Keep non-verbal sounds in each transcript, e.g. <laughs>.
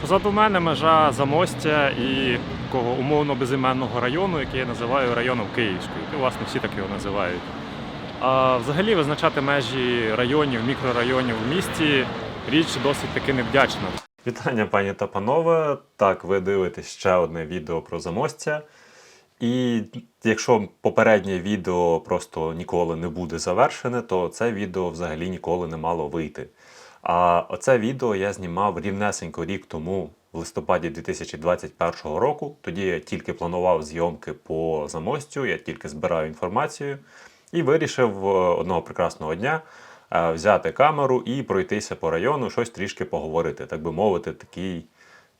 Позаду мене межа замостя і такого умовно безіменного району, який я називаю районом Київської. І, власне, всі так його називають. А взагалі визначати межі районів, мікрорайонів в місті річ досить таки невдячна. Вітання, пані та панове. Так, ви дивитесь ще одне відео про замостя. І якщо попереднє відео просто ніколи не буде завершене, то це відео взагалі ніколи не мало вийти. А оце відео я знімав рівнесенько рік тому, в листопаді 2021 року. Тоді я тільки планував зйомки по замостю, я тільки збираю інформацію і вирішив е, одного прекрасного дня е, взяти камеру і пройтися по району, щось трішки поговорити, так би мовити, такий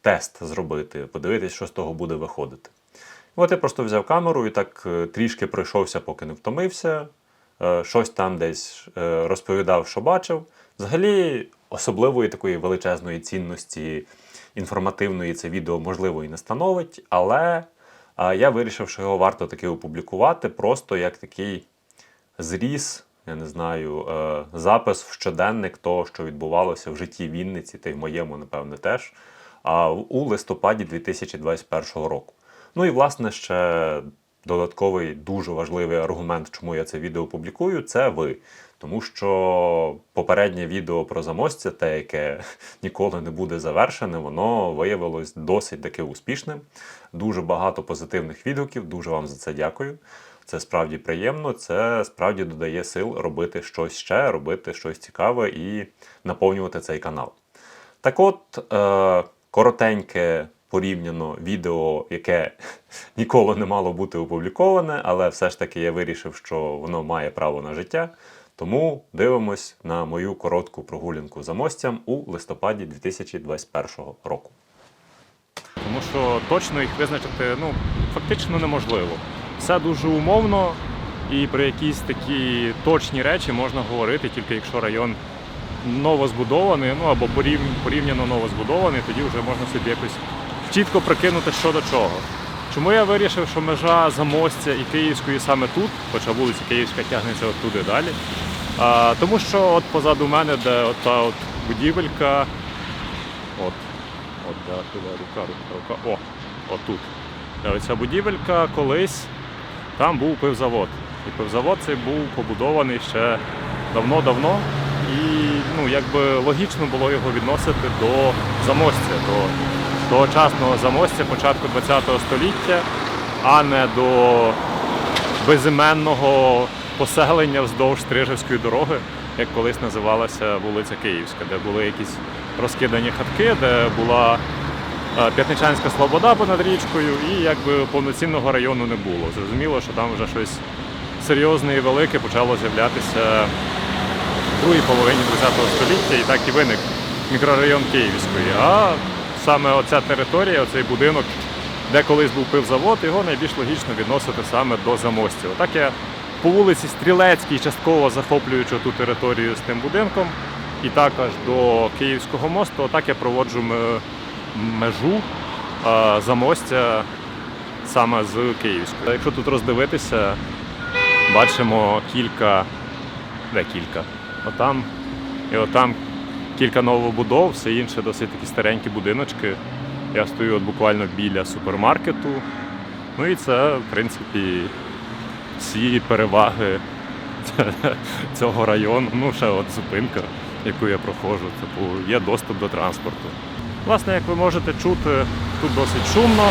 тест зробити, подивитись, що з того буде виходити. От я просто взяв камеру і так е, трішки пройшовся, поки не втомився. Щось там десь розповідав, що бачив. Взагалі, особливої такої величезної цінності інформативної це відео можливо і не становить, але я вирішив, що його варто таки опублікувати, просто як такий зріз, я не знаю, е, запис в щоденник того, що відбувалося в житті Вінниці, та й в моєму, напевне, теж, у листопаді 2021 року. Ну і власне ще додатковий дуже важливий аргумент, чому я це відео публікую, це ви. Тому що попереднє відео про замостя, те, яке <laughs> ніколи не буде завершене, воно виявилось досить таки успішним. Дуже багато позитивних відгуків. Дуже вам за це дякую. Це справді приємно, це справді додає сил робити щось ще, робити щось цікаве і наповнювати цей канал. Так от, е, коротеньке порівняно відео, яке <laughs> ніколи не мало бути опубліковане, але все ж таки я вирішив, що воно має право на життя. Тому дивимось на мою коротку прогулянку за мостям у листопаді 2021 року. Тому що точно їх визначити ну, фактично неможливо. Все дуже умовно, і про якісь такі точні речі можна говорити тільки якщо район новозбудований, ну або порівняно новозбудований, тоді вже можна собі якось чітко прикинути, що до чого. Чому я вирішив, що межа замостя і Київської саме тут, хоча вулиця Київська тягнеться от туди далі. А, тому що от позаду мене, де от та от будівелька, от, от де рука, рука, рука, о, от тут. Де оця будівелька колись там був пивзавод. І пивзавод цей був побудований ще давно-давно. І ну, якби логічно було його відносити до замостя, до тогочасного замостя початку ХХ століття, а не до безіменного поселення вздовж Стрижевської дороги, як колись називалася вулиця Київська, де були якісь розкидані хатки, де була е, П'ятничанська Слобода понад річкою, і якби повноцінного району не було. Зрозуміло, що там вже щось серйозне і велике почало з'являтися в другій половині ХХ століття, і так і виник мікрорайон Київської. А саме оця територія, оцей будинок, де колись був пивзавод, його найбільш логічно відносити саме до замостя. Отак я по вулиці Стрілецькій, частково захоплюючи ту територію з тим будинком, і також до Київського мосту, отак я проводжу межу замостя саме з Київською. Якщо тут роздивитися, бачимо кілька, де кілька, отам і отам кілька новобудов, все інше досить такі старенькі будиночки. Я стою от буквально біля супермаркету. Ну і це, в принципі, всі переваги <laughs> цього району. Ну, ще от зупинка, яку я проходжу, типу, є доступ до транспорту. Власне, як ви можете чути, тут досить шумно,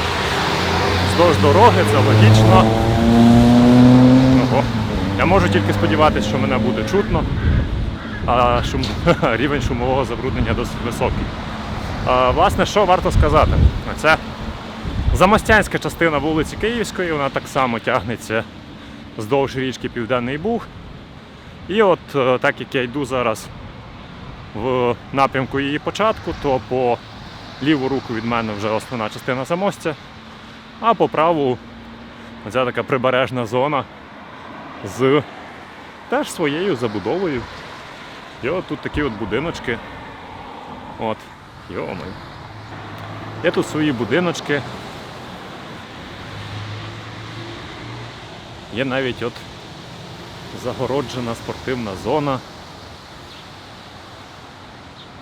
вздовж дороги, це логічно. Ого. Я можу тільки сподіватися, що мене буде чутно, а шум... <laughs> рівень шумового забруднення досить високий. Власне, що варто сказати? Це замостянська частина вулиці Київської, вона так само тягнеться вздовж річки Південний Буг. І от е, так як я йду зараз в напрямку її початку, то по ліву руку від мене вже основна частина замостя, а по праву ця така прибережна зона з теж своєю забудовою. І от тут такі от будиночки. От, Йоми. Є тут свої будиночки. Є навіть от загороджена спортивна зона.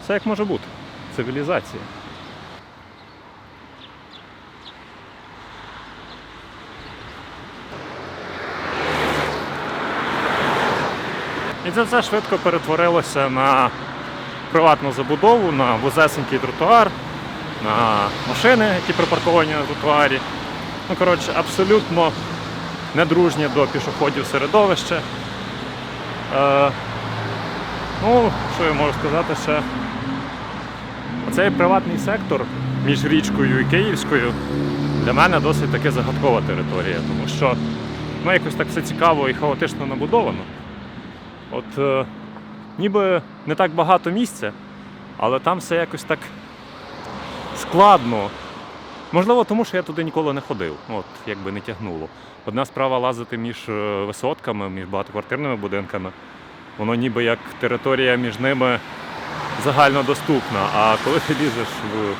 Це як може бути? Цивілізація. І це все швидко перетворилося на приватну забудову, на вузесенький тротуар, на машини, які припарковані на тротуарі. Ну, коротше, абсолютно недружнє до пішоходів середовище. Е, ну, що я можу сказати ще? Оцей приватний сектор між річкою і Київською для мене досить таки загадкова територія, тому що ну, якось так все цікаво і хаотично набудовано. От е, ніби не так багато місця, але там все якось так складно. Можливо, тому що я туди ніколи не ходив, от якби не тягнуло. Одна справа лазити між е, висотками, між багатоквартирними будинками. Воно ніби як територія між ними загальнодоступна. А коли ти лізеш в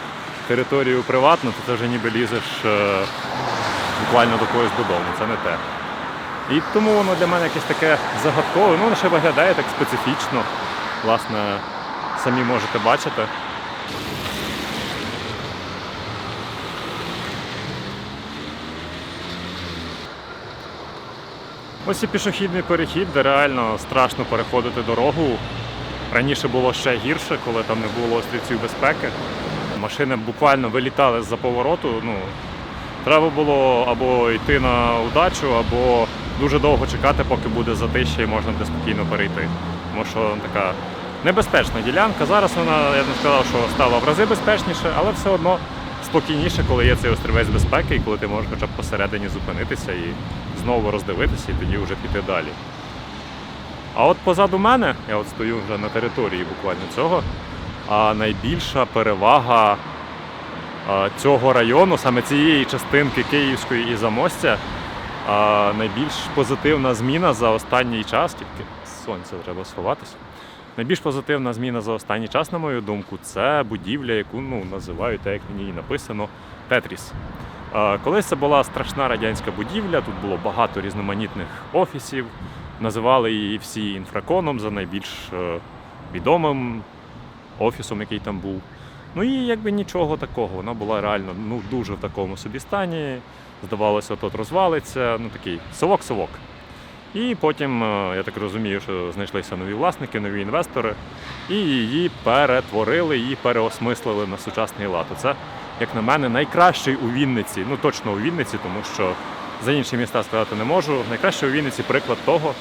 територію приватну, то ти вже ніби лізеш е, буквально до когось додому. Це не те. І тому воно для мене якесь таке загадкове. Ну, воно ще виглядає так специфічно. Власне, самі можете бачити. Ось і пішохідний перехід, де реально страшно переходити дорогу. Раніше було ще гірше, коли там не було острівців безпеки. Машини буквально вилітали з-за повороту. Ну, треба було або йти на удачу, або дуже довго чекати, поки буде затища і можна буде спокійно перейти. Тому що така небезпечна ділянка. Зараз вона, я не сказав, що стала в рази безпечніше, але все одно спокійніше, коли є цей острівець безпеки, і коли ти можеш хоча б посередині зупинитися і знову роздивитися, і тоді вже піти далі. А от позаду мене, я от стою вже на території буквально цього, а найбільша перевага цього району, саме цієї частинки Київської і Замостя, а, найбільш позитивна зміна за останній час, тільки з сонця треба сховатися. Найбільш позитивна зміна за останній час, на мою думку, це будівля, яку ну, називають, так як ній написано, Тетріс. Колись це була страшна радянська будівля, тут було багато різноманітних офісів. Називали її всі інфраконом за найбільш е, відомим офісом, який там був. Ну і якби нічого такого. Вона була реально ну, дуже в такому собі стані. Здавалося, от розвалиться. Ну такий совок-совок. І потім, е, я так розумію, що знайшлися нові власники, нові інвестори, і її перетворили, її переосмислили на сучасний лад. Це, як на мене, найкращий у Вінниці, ну точно у Вінниці, тому що за інші міста сказати не можу. Найкращий у Вінниці приклад того,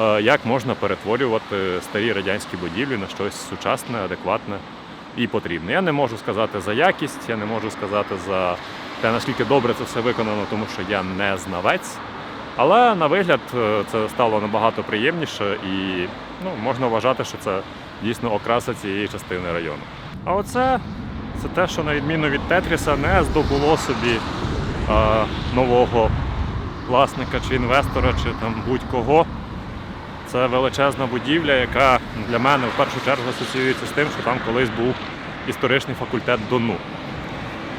е, як можна перетворювати старі радянські будівлі на щось сучасне, адекватне і потрібне. Я не можу сказати за якість, я не можу сказати за те, наскільки добре це все виконано, тому що я не знавець. Але на вигляд е, це стало набагато приємніше і ну, можна вважати, що це дійсно окраса цієї частини району. А оце це те, що на відміну від Тетріса не здобуло собі е, нового власника чи інвестора, чи там будь-кого. Це величезна будівля, яка для мене в першу чергу асоціюється з тим, що там колись був історичний факультет Дону.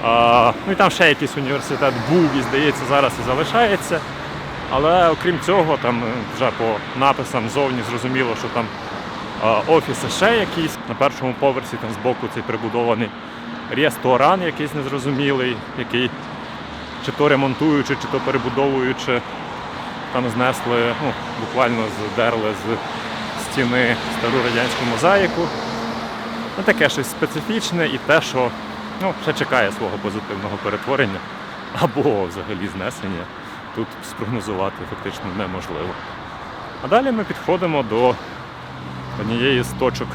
Ну і там ще якийсь університет був і, здається, зараз і залишається. Але окрім цього, там е, вже по написам зовні зрозуміло, що там офіси ще якісь. На першому поверсі там збоку цей прибудований ресторан якийсь незрозумілий, який чи то ремонтуючи, чи то перебудовуючи, там знесли, ну, буквально здерли з стіни стару радянську мозаїку. Ну, таке щось специфічне і те, що ну, ще чекає свого позитивного перетворення або взагалі знесення. Тут спрогнозувати фактично неможливо. А далі ми підходимо до однієї з точок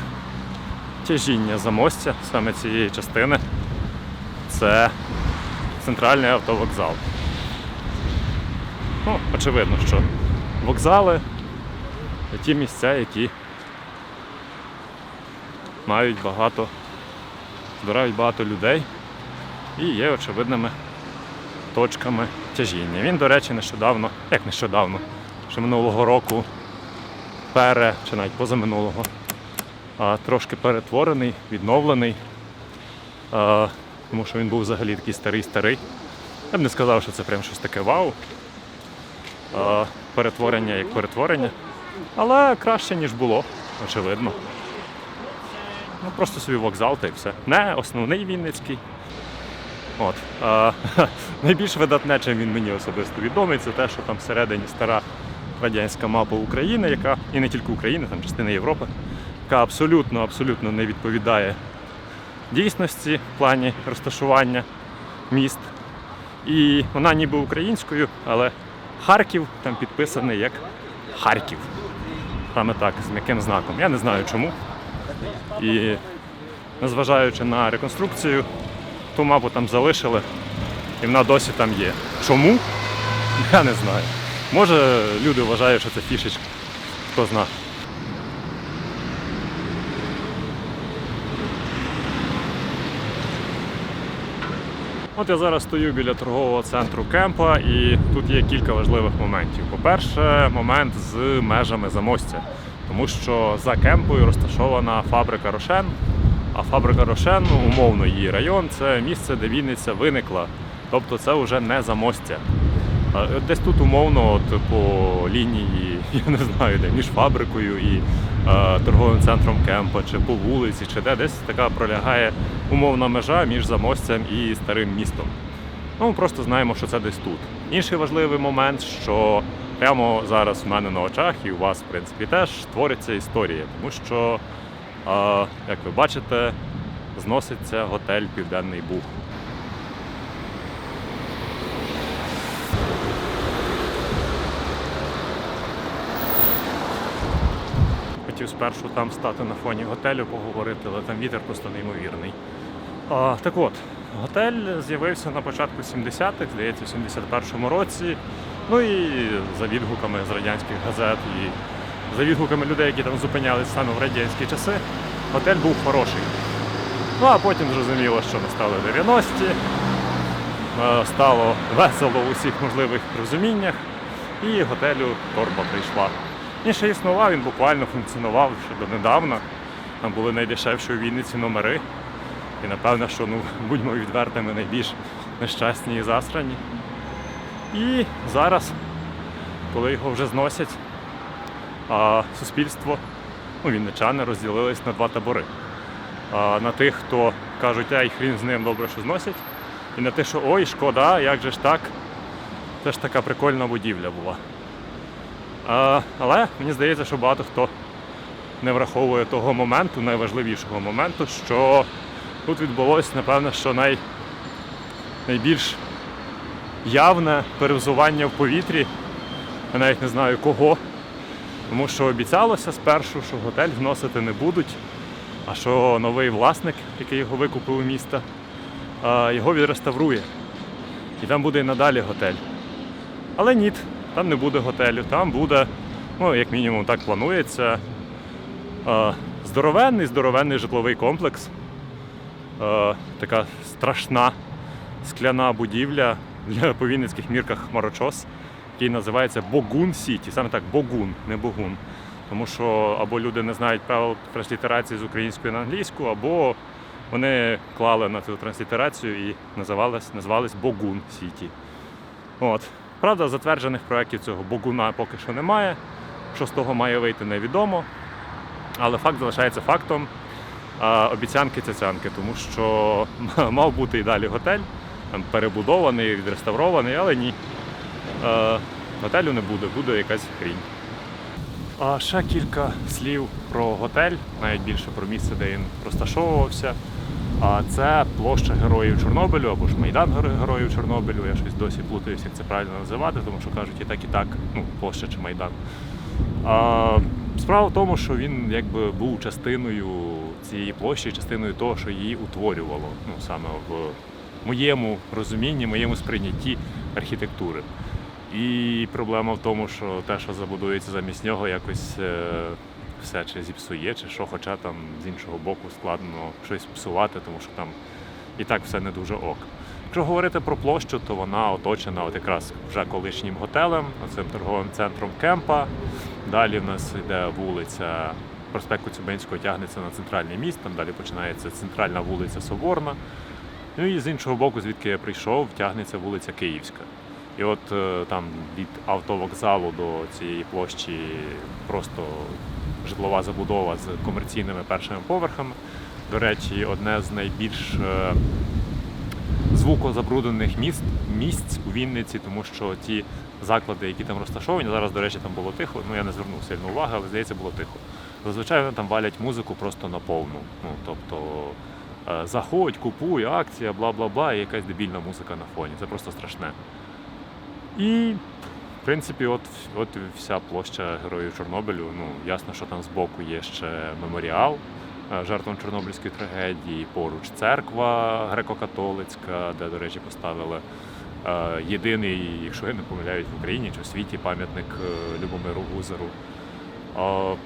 тяжіння замостя, саме цієї частини. Це центральний автовокзал. Ну, очевидно, що вокзали ті місця, які мають багато, збирають багато людей і є очевидними точками тяжіння. Він, до речі, нещодавно, як нещодавно, ще минулого року пере, чи навіть позаминулого, трошки перетворений, відновлений, тому що він був взагалі такий старий-старий. Я б не сказав, що це прям щось таке вау. Перетворення як перетворення. Але краще, ніж було, очевидно. Ну, просто собі вокзал та й все. Не основний Вінницький. От. А, <laughs> найбільш видатне, чим він мені особисто відомий, це те, що там всередині стара радянська мапа України, яка і не тільки України, там частина Європи, яка абсолютно абсолютно не відповідає дійсності в плані розташування міст. І вона ніби українською, але Харків там підписаний як Харків. Саме так, з м'яким знаком. Я не знаю чому. І незважаючи на реконструкцію, ту мапу там залишили, і вона досі там є. Чому? <laughs> Я не знаю. Може люди вважають, що це фішечка. Хто зна. От я зараз стою біля торгового центру Кемпа, і тут є кілька важливих моментів. По-перше, момент з межами замостя, тому що за кемпою розташована фабрика Рошен. А фабрика Рошен, умовно її район, це місце, де Вінниця виникла. Тобто це вже не замостя. Десь тут умовно, от по лінії, <laughs> я не знаю, де між фабрикою і е, торговим центром Кемпа, чи по вулиці, чи де десь така пролягає умовна межа між замостям і старим містом. Ну, ми просто знаємо, що це десь тут. Інший важливий момент, що прямо зараз в мене на очах і у вас, в принципі, теж твориться історія, тому що, як ви бачите, зноситься готель Південний Буг. Хотів спершу там стати на фоні готелю, поговорити, але там вітер просто неймовірний. А, так от, готель з'явився на початку 70-х, здається, в 71-му році. Ну і за відгуками з радянських газет і за відгуками людей, які там зупинялись саме в радянські часи, готель був хороший. Ну а потім зрозуміло, що настали 90-ті, е, стало весело у всіх можливих розуміннях, і готелю торба прийшла. Він ще існував, він буквально функціонував ще донедавна. Там були найдешевші у Вінниці номери. І напевно, що ну, будьмо відвертими, найбільш нещасні і засрані. І зараз, коли його вже зносять, суспільство, ну, вінничани розділились на два табори. На тих, хто кажуть, ай, хрін з ним добре, що зносять, і на тих, що ой, шкода, як же ж так. Це ж така прикольна будівля була. Але мені здається, що багато хто не враховує того моменту, найважливішого моменту, що тут відбулося, напевно, що най, найбільш явне перевзування в повітрі. Я навіть не знаю кого. Тому що обіцялося спершу, що готель вносити не будуть, а що новий власник, який його викупив у міста, його відреставрує. І там буде і надалі готель. Але ні, там не буде готелю, там буде, ну, як мінімум, так планується. Здоровенний, здоровенний житловий комплекс. Така страшна скляна будівля для по вінницьких мірках хмарочос, який називається Богун Сіті. Саме так, Богун, не Богун. Тому що або люди не знають правил транслітерації з української на англійську, або вони клали на цю транслітерацію і називались, називались Богун Сіті. От. Правда, затверджених проєктів цього Богуна поки що немає. Що з того має вийти, невідомо. Але факт залишається фактом. Обіцянки цяцянки, тому що <laughs> мав бути і далі готель, там, перебудований, відреставрований, але ні. Е, готелю не буде, буде якась хрінь. А ще кілька слів про готель, навіть більше про місце, де він розташовувався. А це площа Героїв Чорнобилю або ж Майдан Героїв Чорнобилю. Я щось досі плутаюся, як це правильно називати, тому що кажуть і так, і так, ну, площа чи Майдан. А, справа в тому, що він якби був частиною цієї площі, частиною того, що її утворювало. Ну, саме в моєму розумінні, моєму сприйнятті архітектури. І проблема в тому, що те, що забудується замість нього, якось е, все чи зіпсує, чи що, хоча там з іншого боку складно щось псувати, тому що там і так все не дуже ок. Якщо говорити про площу, то вона оточена от якраз вже колишнім готелем, цим торговим центром Кемпа. Далі в нас йде вулиця проспект Коцюбинського тягнеться на центральний міст, там далі починається центральна вулиця Соборна. Ну і з іншого боку, звідки я прийшов, тягнеться вулиця Київська. І от е, там від автовокзалу до цієї площі просто житлова забудова з комерційними першими поверхами. До речі, одне з найбільш е, звукозабруднених міст, місць у Вінниці, тому що ті заклади, які там розташовані, зараз, до речі, там було тихо, ну я не звернув сильно уваги, але здається, було тихо. Зазвичай вони там валять музику просто на повну. Ну, тобто заходь, купуй, акція, бла бла бла, і якась дебільна музика на фоні. Це просто страшне. І, в принципі, от, от вся площа Героїв Чорнобилю. Ну, ясно, що там збоку є ще меморіал е, жертвам Чорнобильської трагедії, поруч церква греко-католицька, де, до речі, поставили е, єдиний, якщо я не помиляюсь, в Україні чи в світі пам'ятник е, Любомиру Гузеру. Е,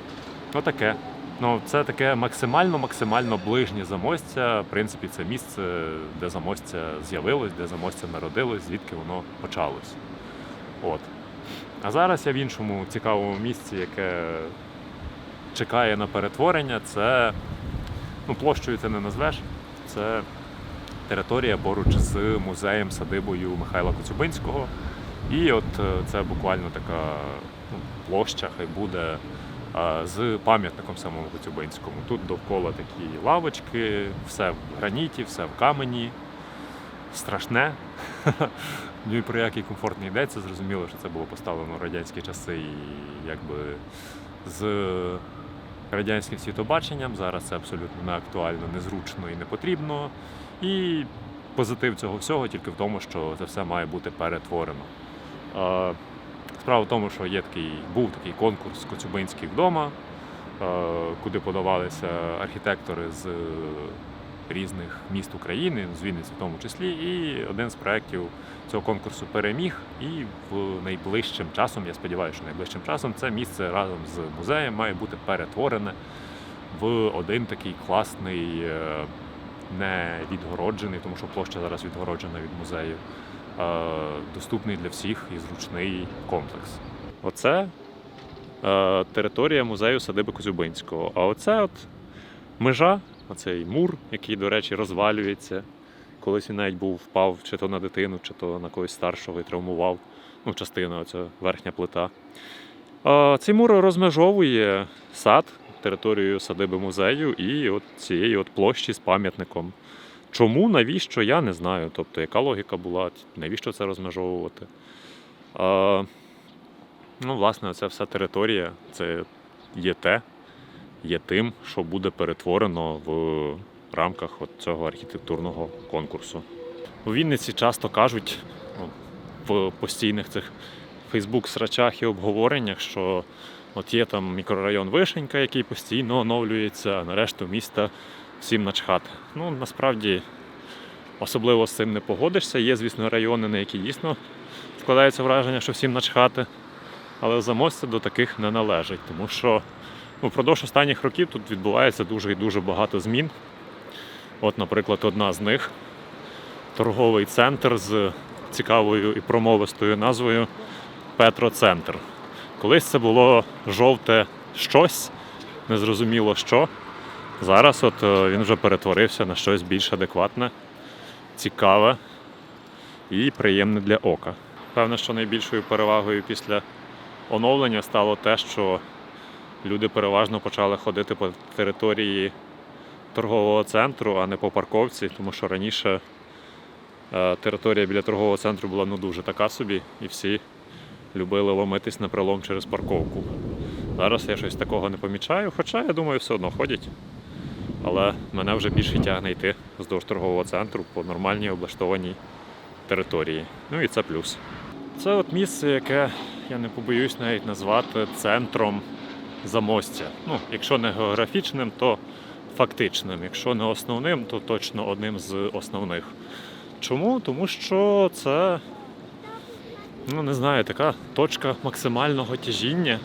Ну. Це таке максимально-максимально ближнє замостя. В принципі, це місце, де замостя з'явилось, де замостя народилось, звідки воно почалось. От. А зараз я в іншому цікавому місці, яке чекає на перетворення. Це ну, площею це не назвеш. Це територія поруч з музеєм садибою Михайла Коцюбинського. І от е, це буквально така ну, площа, хай буде з пам'ятником самому Коцюбинському. Тут довкола такі лавочки, все в граніті, все в камені. Страшне. <laughs> Ні про який комфорт не йдеться. Зрозуміло, що це було поставлено в радянські часи і якби з радянським світобаченням. Зараз це абсолютно не актуально, незручно і не потрібно. І позитив цього всього тільки в тому, що це все має бути перетворено. Справа в тому, що є такий, був такий конкурс Коцюбинський вдома, е, куди подавалися архітектори з різних міст України, з Вінниці в тому числі. І один з проєктів цього конкурсу переміг. І в найближчим часом, я сподіваюся, що найближчим часом це місце разом з музеєм має бути перетворене в один такий класний, е, не відгороджений, тому що площа зараз відгороджена від музею е, доступний для всіх і зручний комплекс. Оце е, територія музею садиби Козюбинського. А оце от межа, оцей мур, який, до речі, розвалюється. Колись він навіть був впав чи то на дитину, чи то на когось старшого і травмував. Ну, частина, оця верхня плита. А, цей мур розмежовує сад, територію садиби музею і от цієї от площі з пам'ятником. Чому, навіщо, я не знаю. Тобто, яка логіка була, навіщо це розмежовувати? А, ну, власне, ця вся територія це є те, є тим, що буде перетворено в рамках от цього архітектурного конкурсу. У Вінниці часто кажуть ну, в постійних цих Фейсбук-срачах і обговореннях, що от є там мікрорайон Вишенька, який постійно оновлюється, а на решту міста всім начхати. Ну, насправді, особливо з цим не погодишся. Є, звісно, райони, на які дійсно складається враження, що всім начхати. Але замостя до таких не належить, тому що впродовж останніх років тут відбувається дуже і дуже багато змін. От, наприклад, одна з них торговий центр з цікавою і промовистою назвою Петроцентр. Колись це було жовте щось, незрозуміло що. Зараз от е, він вже перетворився на щось більш адекватне, цікаве і приємне для ока. Певно, що найбільшою перевагою після оновлення стало те, що люди переважно почали ходити по території торгового центру, а не по парковці, тому що раніше е, територія біля торгового центру була ну дуже така собі, і всі любили ломитись на прилом через парковку. Зараз я щось такого не помічаю, хоча я думаю, все одно ходять. Але мене вже більше тягне йти вздовж торгового центру по нормальній облаштованій території. Ну і це плюс. Це от місце, яке я не побоюсь навіть назвати центром замостя. Ну, якщо не географічним, то фактичним. Якщо не основним, то точно одним з основних. Чому? Тому що це, ну не знаю, така точка максимального тяжіння.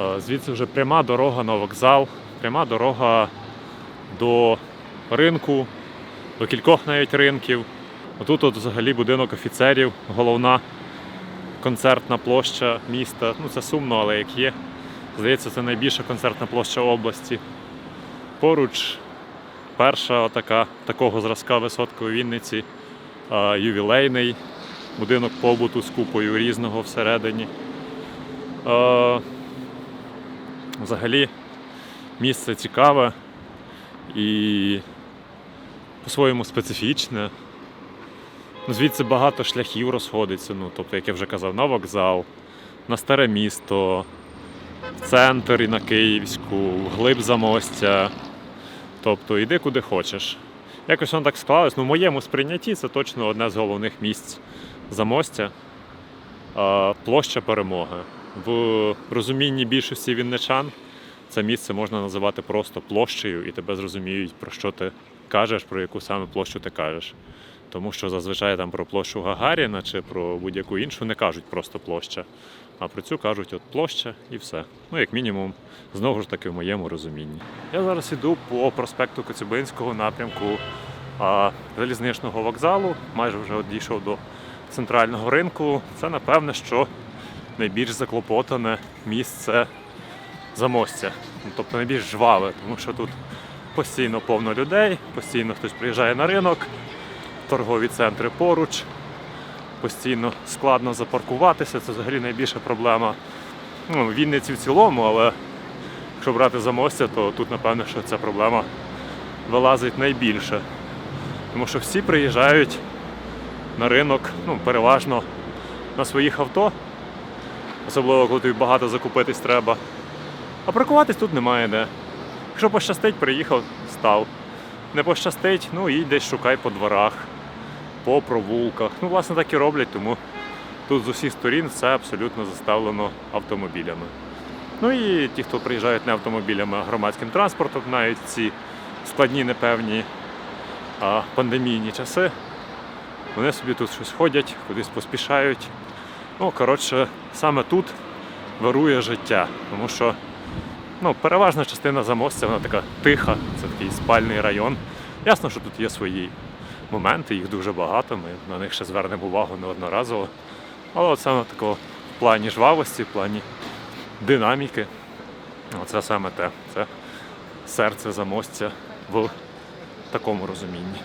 Е, Звідси вже пряма дорога на вокзал, пряма дорога до ринку, до кількох навіть ринків. Отут от взагалі будинок офіцерів, головна концертна площа міста. Ну це сумно, але як є. Здається, це найбільша концертна площа області. Поруч перша отака, такого зразка висотка у Вінниці, ювілейний будинок побуту з купою різного всередині. Взагалі місце цікаве і по-своєму специфічне. Ну, звідси багато шляхів розходиться. Ну, тобто, як я вже казав, на вокзал, на старе місто, в центр і на Київську, вглиб замостя. Тобто йди куди хочеш. Якось воно так склалось. Ну, в моєму сприйнятті це точно одне з головних місць замостя. Площа перемоги. В розумінні більшості вінничан це місце можна називати просто площею, і тебе зрозуміють, про що ти кажеш, про яку саме площу ти кажеш. Тому що зазвичай там про площу Гагаріна чи про будь-яку іншу не кажуть просто площа. А про цю кажуть от площа і все. Ну, як мінімум, знову ж таки, в моєму розумінні. Я зараз іду по проспекту Коцюбинського напрямку а, залізничного вокзалу, майже вже дійшов до центрального ринку. Це напевне, що найбільш заклопотане місце замостя. Ну, Тобто найбільш жваве, тому що тут постійно повно людей, постійно хтось приїжджає на ринок, торгові центри поруч, постійно складно запаркуватися. Це взагалі найбільша проблема. Ну, Вінниці в цілому, але якщо брати замостя, то тут, напевно, що ця проблема вилазить найбільше. Тому що всі приїжджають на ринок, ну, переважно на своїх авто, особливо коли тобі багато закупитись треба. А паркуватись тут немає де. Якщо пощастить, приїхав, став. Не пощастить, ну і десь шукай по дворах, по провулках. Ну, власне, так і роблять, тому тут з усіх сторін все абсолютно заставлено автомобілями. Ну і ті, хто приїжджають не автомобілями, а громадським транспортом, навіть ці складні, непевні а, пандемійні часи, вони собі тут щось ходять, кудись поспішають. Ну, коротше, саме тут вирує життя, тому що ну, переважна частина замостя, вона така тиха, це такий спальний район. Ясно, що тут є свої моменти, їх дуже багато, ми на них ще звернемо увагу неодноразово. Але от саме такого в плані жвавості, в плані динаміки, це саме те. Це серце замостя в такому розумінні.